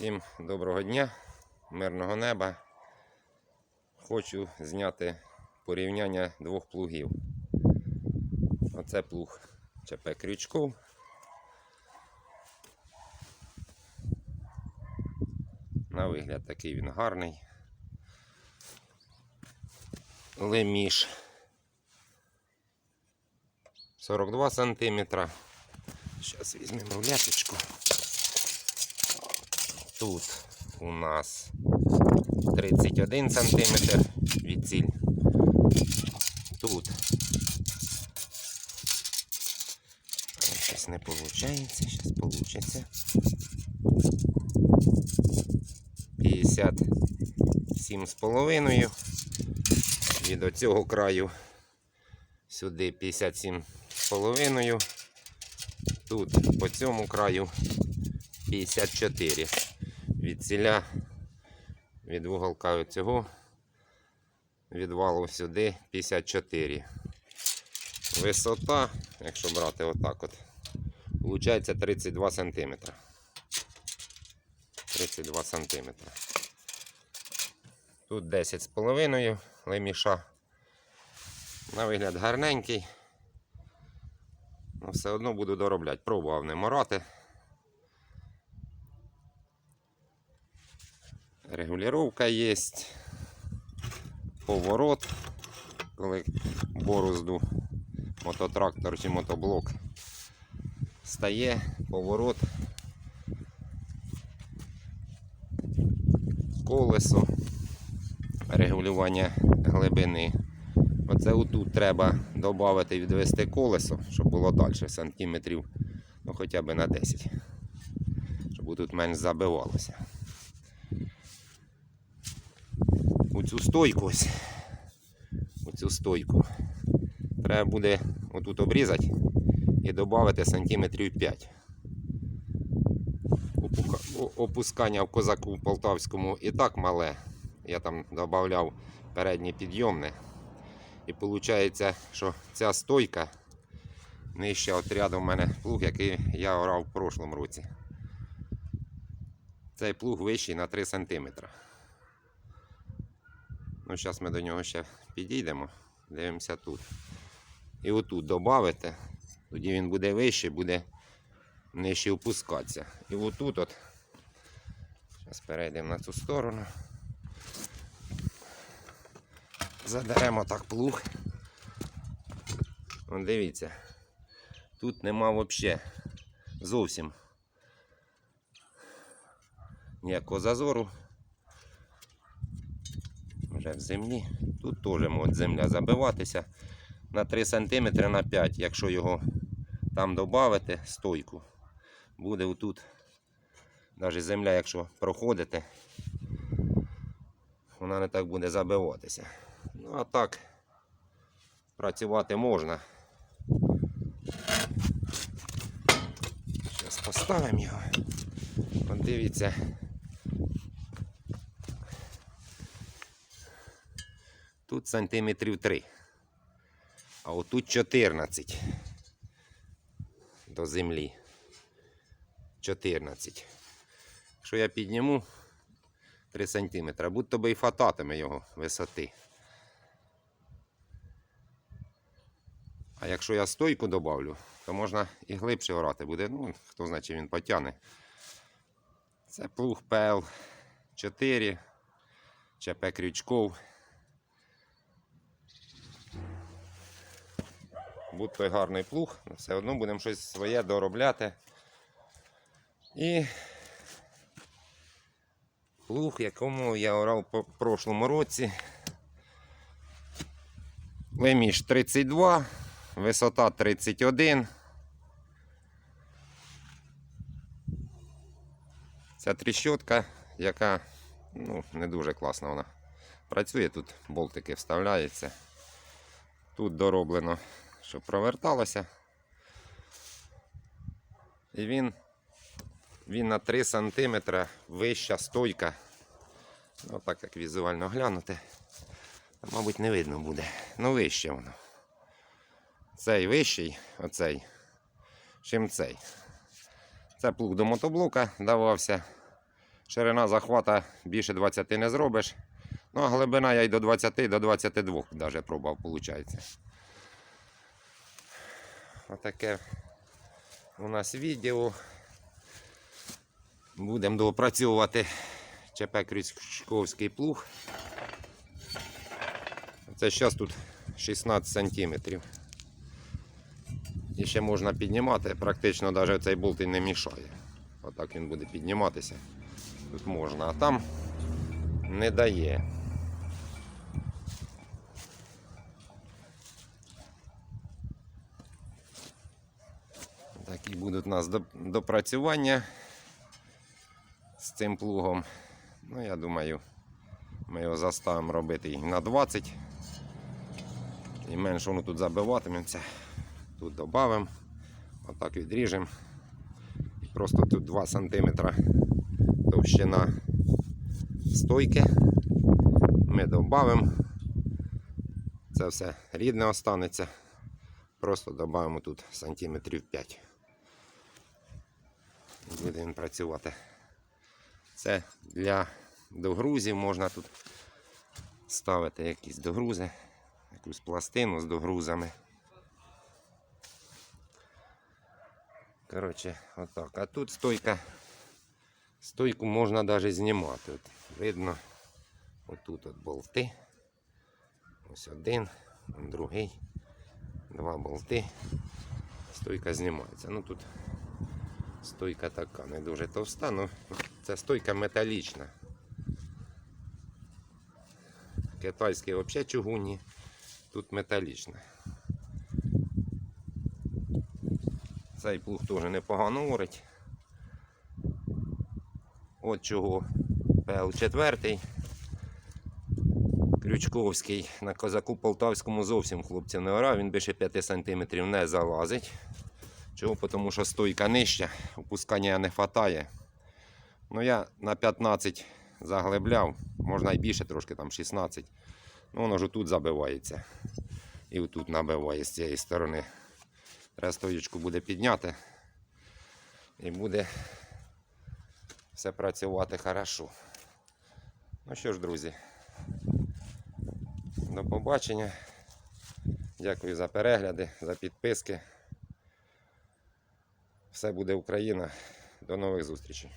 Всім доброго дня, мирного неба. Хочу зняти порівняння двох плугів. Оце плуг ЧП Крючков. На вигляд такий він гарний. Леміш 42 сантиметра. Зараз візьмемо рулеточку. Тут у нас 31 сантиметр відціль. Тут щось не виходить, зараз вийде. 57 з половиною. Від оцього краю сюди 57 з половиною. Тут по цьому краю 54 від ціля від вуголка цього відвалу сюди 54. Висота, якщо брати отак от, виходить 32 см. 32 см. Тут 10 з половиною леміша. На вигляд гарненький. Ну, все одно буду доробляти. Пробував не морати. Регулировка є. Поворот, коли борозду мототрактор чи мотоблок стає, поворот, колесо, регулювання глибини. Оце отут треба додати відвести колесо, щоб було далі сантиметрів, ну хоча б на 10, щоб тут менш забивалося. У цю стойку ось. У стойку. Треба буде отут обрізати і додати сантиметрів 5. Опускання в козаку в полтавському і так мале. Я там додавав переднє підйомне. І виходить, що ця стойка нижче отряду в мене плуг, який я орав в прошлому році. Цей плуг вищий на 3 сантиметри. Ну, зараз ми до нього ще підійдемо. Дивимося тут. І отут додати, тоді він буде вищий, буде нижче опускатися. І отут от. Зараз перейдемо на цю сторону. Задеремо так плуг. Вон дивіться. Тут нема взагалі зовсім ніякого зазору вже в землі. Тут теж може земля забиватися на 3 см на 5 якщо його там додати, стойку, буде отут, навіть земля, якщо проходите, вона не так буде забиватися. Ну а так працювати можна. Зараз поставимо його. От Тут сантиметрів 3. А отут 14 до землі. 14. Якщо я підніму 3 сантиметри, будь-то би і фататиме його висоти. А якщо я стойку добавлю, то можна і глибше орати буде. Ну, хто знає, чи він потягне. Це плуг ПЛ 4, ЧП Крючков. Будь той гарний плуг, все одно будемо щось своє доробляти. І плуг, якому я орав по прошлому році. Леміш 32, висота 31. Ця тріщотка, яка ну, не дуже класна вона працює, тут болтики вставляються. Тут дороблено щоб проверталося. І він, він на 3 см вища стойка. Ну, так як візуально глянути, мабуть, не видно буде. Ну, вище воно. Цей вищий, оцей, чим цей. Це плуг до мотоблока давався, Ширина захвата більше 20 не зробиш. Ну, а глибина я й до 20, до 22 навіть пробував, виходить. Отаке у нас відео. Будемо доопрацьовувати ЧП Крючковський плуг. Це зараз тут 16 сантиметрів. І ще можна піднімати, практично навіть цей болт і не мішає. Отак він буде підніматися. Тут можна, а там не дає. Будуть у нас доп- допрацювання з цим плугом. Ну, я думаю, ми його заставимо робити і на 20. І менше воно тут забиватиметься. Тут додамо, отак відріжемо. Просто тут 2 см товщина стойки. Ми додамо. Це все рідне останеться. Просто додамо тут сантиметрів 5. Буде він працювати. Це для догрузів можна тут ставити якісь догрузи, якусь пластину з догрузами. Коротше, отак. А тут стойка. Стойку можна навіть знімати. От видно, отут от болти. Ось один, другий, два болти. Стойка знімається. Ну тут стойка така, не дуже товста, ну це стойка металічна. Китайські взагалі чугунні, тут металічна. Цей плуг теж непогано орить. От чого ПЛ-4. Крючковський на козаку Полтавському зовсім хлопців не орав, він більше 5 см не залазить. Чого? Тому що стойка нижча, опускання не вистачає. Ну я на 15 заглибляв, можна і більше, трошки там 16. Ну воно ж тут забивається. І отут набиває з цієї сторони. Треба стоючку буде підняти. І буде все працювати хорошо. Ну що ж, друзі, до побачення. Дякую за перегляди, за підписки. Все буде Україна. До нових зустрічей.